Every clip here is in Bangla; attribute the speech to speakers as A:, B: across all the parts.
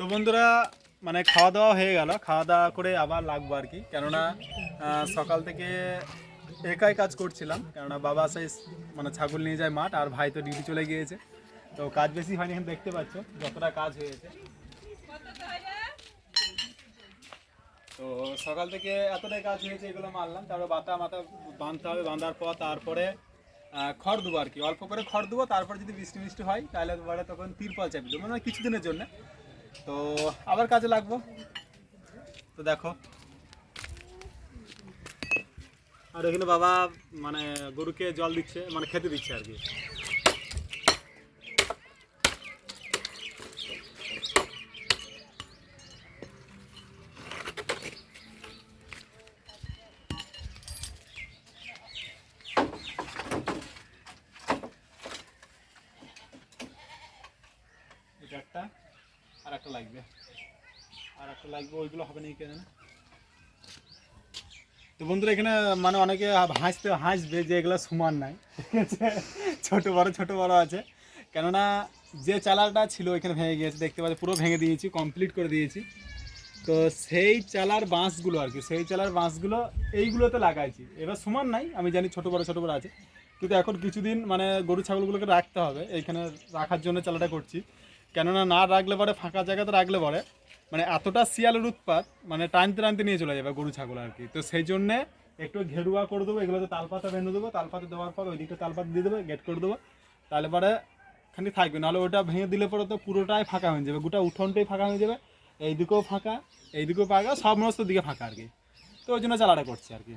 A: তো বন্ধুরা মানে খাওয়া দাওয়া হয়ে গেল। খাওয়া দাওয়া করে আবার লাগবো আর কি। কেননা সকাল থেকে একাই কাজ করছিলাম। কেননা বাবা সেই মানে ছাগল নিয়ে যায় মাঠ, আর ভাই তো ডিউটি চলে গিয়েছে। তো কাজ বেশি হয়নি, এখন দেখতে পাচ্ছ যতটা কাজ হয়েছে। তো সকাল থেকে এতটাই কাজ হয়েছে, এগুলো মারলাম তারপরে বাতা মাথা বাঁধতে হবে, বাঁধার পর তারপরে খড় দেবো আর কি। অল্প করে খড় দেবো তারপর যদি বৃষ্টি মিষ্টি হয়, তাহলে পরে তখন তিরপল চাপি দেবো। মানে কিছুদিনের জন্য। তো আবার কাজে লাগবো। তো দেখো। আর এখানে বাবা মানে গরুকে জল দিচ্ছে মানে খেতে দিচ্ছে আর কি এটা একটা আর একটা লাগবে। আর একটা লাগবে, ওইগুলো হবে না কেন তো বন্ধুরা, এখানে মানে অনেকে হাসতে, হাসবে যে এগুলো সমান নাই, ঠিক ছোট বড় ছোট বড় আছে। কেননা, যে চালাটা ছিল এখানে ভেঙে গিয়েছে, দেখতে পাচ্ছি, পুরো ভেঙে দিয়েছি কমপ্লিট করে দিয়েছি। তো সেই চালার বাঁশগুলো আর কি, সেই চালার বাঁশগুলো এইগুলোতে লাগাইছি। এবার সমান নাই, আমি জানি ছোট বড় ছোট বড় আছে। কিন্তু এখন কিছুদিন মানে গরু, ছাগলগুলোকে রাখতে হবে, এইখানে রাখার জন্য চালাটা করছি। কেননা না রাখলে পরে, ফাঁকা জায়গাতে রাখলে পরে মানে এতটা শিয়ালের উৎপাত মানে টানতে টানতে নিয়ে চলে যাবে গরু, ছাগল আর কি। তো সেই জন্যে একটু ঘেরুয়া করে দেবো, এগুলোতে তালপাতা বেঁধে দেবো, তালপাতা দেওয়ার পর ওই দিকটা তালপাতা দিয়ে দেবো গেট করে দেবো, তাহলে পরে খালি থাকবে। নাহলে ওটা ভেঙে দিলে পরে তো পুরোটাই ফাঁকা হয়ে যাবে, গোটা উঠোনটাই ফাঁকা হয়ে যাবে, এইদিকেও ফাঁকা এইদিকেও ফাঁকা সমস্ত দিকে ফাঁকা আর কি। তো ওই জন্য চালাটা করছি আর কি।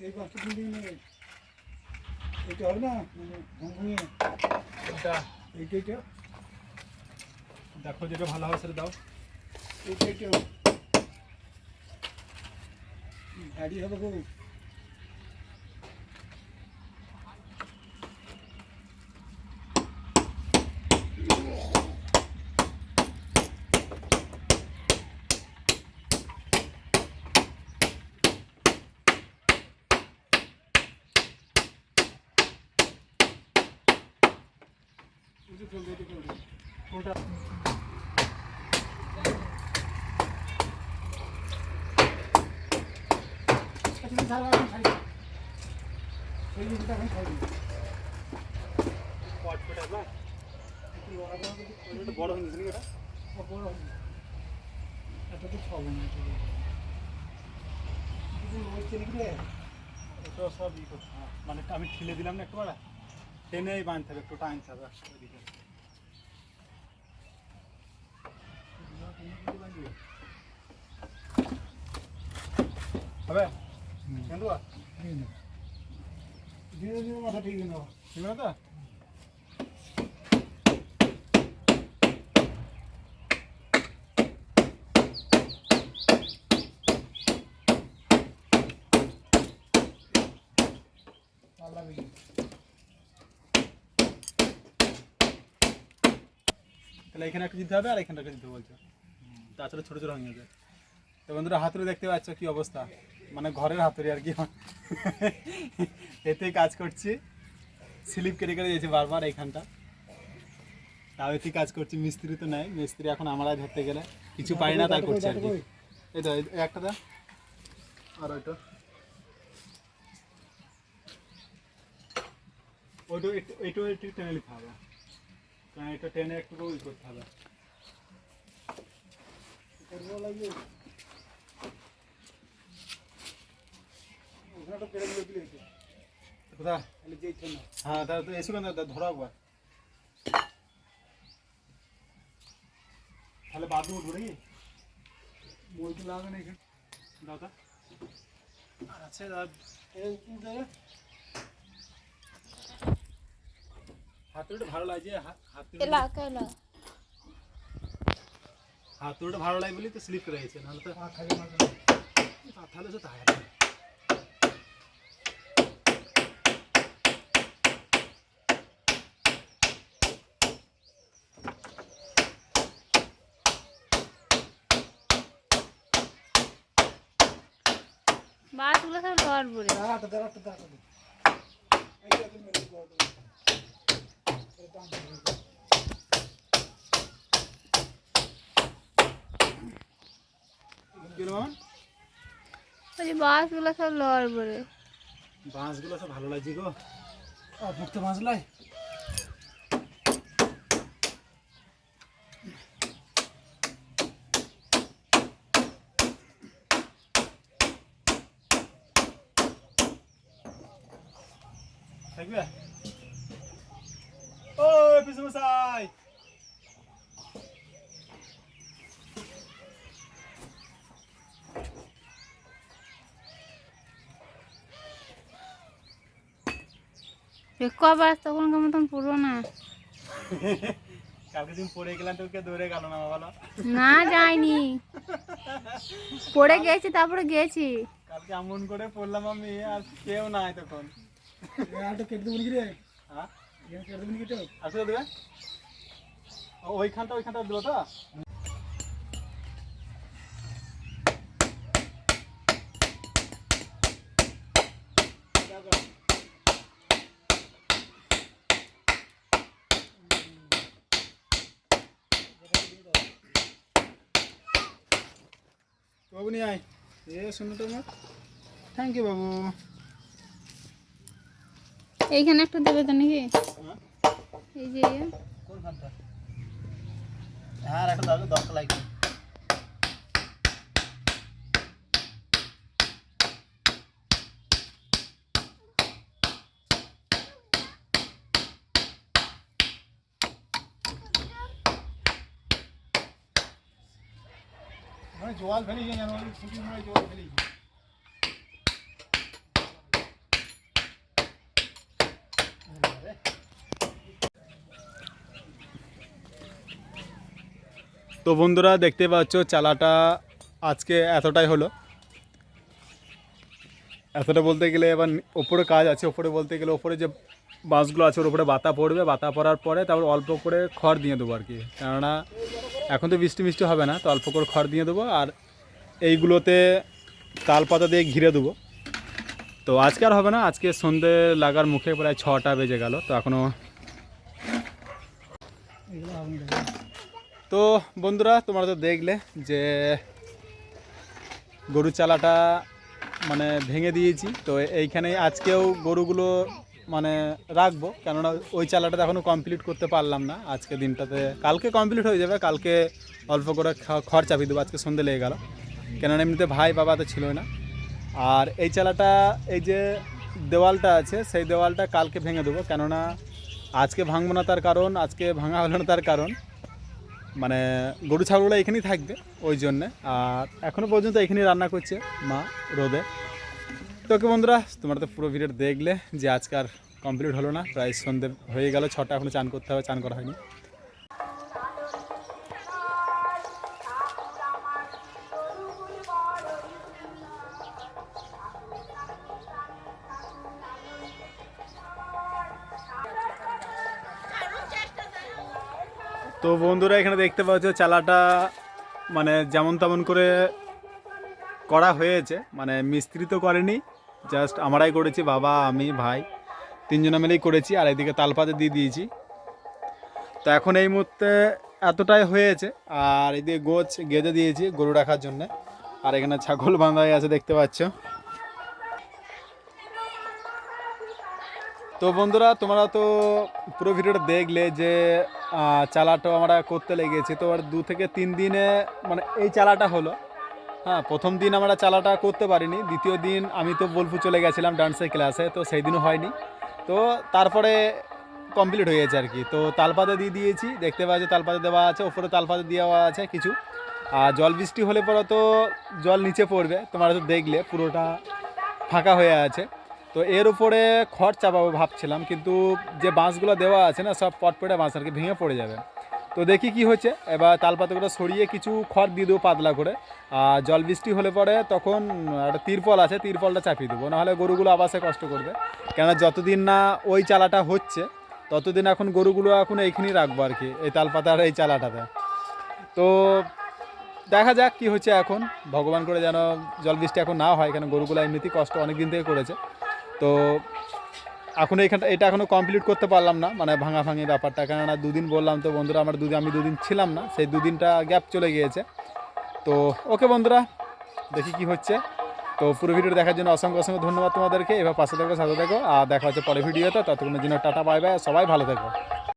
B: এই পাঁচটা বিল্ডিং নেই এটা হবে না ভঙ্গিয়ে
A: এটা
B: এইটা এটা
A: দেখো যেটা ভালো হবে সেটা দাও।
B: এইটা এটা গাড়ি হবে গো
A: কোনটা
B: আচ্ছা ছাড়া এখন খাই এই জিনিসটা এখন খাই
A: পট ফোটা না
B: একটু লড়া করা যদি
A: ওটা বড় হয়ে গেছে এটা।
B: বড় হবে এত তো ছব না কিন্তু হচ্ছে
A: এটা সব ই করছে হ্যাঁ, মানে আমি ঠেলে দিলাম না একটু বড়। টেনেই বাঁধতে হবে একটু টাইম থাকবে হবে কেন্দুয়া
B: ধীরে ধীরে মাথা ঠিক না
A: ঠিক না তো
B: পাল্লা বেরিয়ে
A: তাহলে এখানে একটা দিতে হবে আর এখানে একটা দিতে বলছো তাছাড়া ছোটো ছোটো হয়ে যায়। তো বন্ধুরা, হাতুড়ি দেখতে পাচ্ছ কি অবস্থা? মানে ঘরের হাতুড়ি আর কি। এতে কাজ করছি। স্লিপ কেটে কেটে দিয়েছি বারবার এইখানটা। তাও এতে কাজ করছি, মিস্ত্রি তো নেই। মিস্ত্রি এখন আমরাই ধরতে গেলে কিছু পাই না, তাই করছি আর কি। এই তো একটা দা আর ওইটা। ওইটা একটু একটু টেনে নিতে হবে। কারণ এটা টেনে একটু করতে হবে
B: করব লাগে ওখানে তো পেরে দিলে দিলে
A: কোথা
B: তাহলে যেই ছিল না
A: হ্যাঁ তাহলে তো এসে কেন ধরো একবার। তাহলে বাথরুম উঠবো নাকি
B: মই তো লাগে না এখানে
A: দাও তা আচ্ছা দাও
B: এই কি জায়গা
A: হাতুড়িটা ভালো লাগছে হা- হাতুড়ি
C: এলা কেলা
A: হাতুড়িটা ভালো লাগে বলি তো স্লিপ রয়েছে নাহলে তো তাহলে তো তাই
C: বাসগুলো সব লড় পড়ে
B: দাঁড়াতে দাঁড়াতে
A: দাঁড়াতে এইটা তুমি
C: বলছি বাসগুলো সব লড় পড়ে
A: বাঁশগুলো সব ভালো লাগছে গো।
B: লাই।
A: থাকবে? ও পিছু মশাই
C: কবার মতন পুরো না।
A: কালকে দিন পড়ে গেলাম তো কে দৌড়ে গেল না বলো।
C: না যাইনি পড়ে গেছি তারপরে গেছি।
A: কালকে এমন করে পড়লাম আমি আর কেউ নাই তখন।
B: আলটা কেটে দেবো নাকি রে?
A: হ্যাঁ?
B: কেটে দেবো নাকি কেটে
A: আসলে দেবে? ওইখানটা ওইখানটা দিল তো? বাবু নিয়ে আয়। এ শুনো তো আমার থ্যাংক ইউ বাবু।
C: এইখানে একটা দেবে তো নাকি?
A: হ্যাঁ?
C: এই যে কোন
A: কোনখানটা হ্যাঁ একটা দাও দরকার লাগবে। মানে জল জল তো বন্ধুরা, দেখতে পাচ্ছ চালাটা আজকে এতটাই হলো। এতটা বলতে গেলে এবার ওপরে কাজ আছে, ওপরে বলতে গেলে ওপরে যে বাঁশগুলো আছে, ওর উপরে বাতা পড়বে। বাতা পড়ার পরে তারপর অল্প করে খড় দিয়ে দেবো আর কি। কেননা এখন তো বৃষ্টি মিষ্টি হবে না, তো অল্প করে খড় দিয়ে দেবো আর এইগুলোতে তাল পাতা দিয়ে ঘিরে দেবো। তো আজকে আর হবে না, আজকে সন্ধে লাগার মুখে প্রায় ছটা বেজে গেল, তো এখনও তো বন্ধুরা, তোমরা তো দেখলে যে গরু চালাটা মানে ভেঙে দিয়েছি, তো এইখানে আজকেও গরুগুলো মানে রাখব। কেননা ওই চালাটা এখনও কমপ্লিট করতে পারলাম না। আজকে দিনটাতে কালকে কমপ্লিট হয়ে যাবে। কালকে অল্প করে খড় চাপিয়ে দেবো। আজকে সন্ধে লেগে গেল। কেননা এমনিতে ভাই বাবা তো ছিল না। আর এই চালাটা, এই যে দেওয়ালটা আছে, সেই দেওয়ালটা কালকে ভেঙে দেবো। কেননা আজকে ভাঙবো না তার কারণ, আজকে ভাঙা হলো না তার কারণ। মানে গরু, ছাগলগুলো এখানেই থাকবে ওই জন্যে। আর এখনও পর্যন্ত এখানেই রান্না করছে মা রোদে। তো ওকে বন্ধুরা, তোমরা তো পুরো ভিডিও দেখলে যে আজকার কমপ্লিট হলো না। প্রায় সন্ধে হয়ে গেল, ছটা এখনও চান করতে হবে, চান করা হয়নি। তো বন্ধুরা, এখানে দেখতে পাচ্ছ চালাটা মানে যেমন তেমন করে করা হয়েছে মানে মিস্ত্রি তো করেনি। জাস্ট আমরাই করেছি, বাবা, আমি, ভাই। তিনজনে মিলেই করেছি, আর এদিকে তালপাতে দিয়ে দিয়েছি। তো এখন এই মুহূর্তে এতটাই হয়েছে, আর এদিকে গোছ গেঁদে দিয়েছি গরু রাখার জন্য। আর এখানে ছাগল বাঁধা হয়ে আছে, দেখতে পাচ্ছ। তো বন্ধুরা, তোমরা তো পুরো ভিডিওটা দেখলে যে চালাটা আমরা করতে লেগেছি। তো আর দু থেকে তিন দিনে মানে এই চালাটা হলো। হ্যাঁ প্রথম দিন আমরা চালাটা করতে পারিনি। দ্বিতীয় দিন আমি তো বোলপুর চলে গেছিলাম ডান্সের ক্লাসে, তো সেই দিনও হয়নি। তো তারপরে কমপ্লিট হয়ে গেছে আর কি। তো তালপাতা দিয়ে দিয়েছি, দেখতে পাওয়া পাচ্ছি তালপাতা দেওয়া আছে, ওপরে তালপাতা দেওয়া আছে কিছু। আর জল বৃষ্টি হলে পরে তো জল নিচে পড়বে, তোমরা তো দেখলে পুরোটা ফাঁকা হয়ে আছে। তো এর উপরে খড় চাপাবো ভাবছিলাম, কিন্তু যে বাঁশগুলো দেওয়া আছে না, সব পটপটে বাঁশ আর কি ভেঙে পড়ে যাবে। তো দেখি কি হচ্ছে এবার তালপাতাগুলো সরিয়ে কিছু খড় দিয়ে দেবো পাতলা করে। আর জল বৃষ্টি হলে পরে তখন একটা তিরপল আছে, তিরপলটা চাপিয়ে দেবো। নাহলে গরুগুলো আবার সে কষ্ট করবে। কেননা যতদিন না ওই চালাটা হচ্ছে, ততদিন এখন গরুগুলো এখন এইখানেই রাখব আর কি, এই তালপাতার এই চালাটাতে। তো দেখা যাক কি হচ্ছে এখন। ভগবান করে যেন জল বৃষ্টি এখন না হয়, কেন গরুগুলো এমনিতেই কষ্ট অনেক দিন থেকে করেছে। তো এখন এইখানটা এটা এখনও কমপ্লিট করতে পারলাম না মানে ভাঙা ভাঙি ব্যাপারটা। কেননা দুদিন বললাম তো বন্ধুরা, আমার দুদিন আমি দুদিন ছিলাম না, সেই দুদিনটা গ্যাপ চলে গিয়েছে। তো ওকে বন্ধুরা, দেখি কি হচ্ছে। তো পুরো ভিডিও দেখার জন্য অসংখ্য অসংখ্য ধন্যবাদ তোমাদেরকে। এবার পাশে থাকো, সাথে থাকো, আর দেখা হচ্ছে পরে ভিডিওতে। ততক্ষণের জন্য টাটা বাই বাই সবাই ভালো থেকো।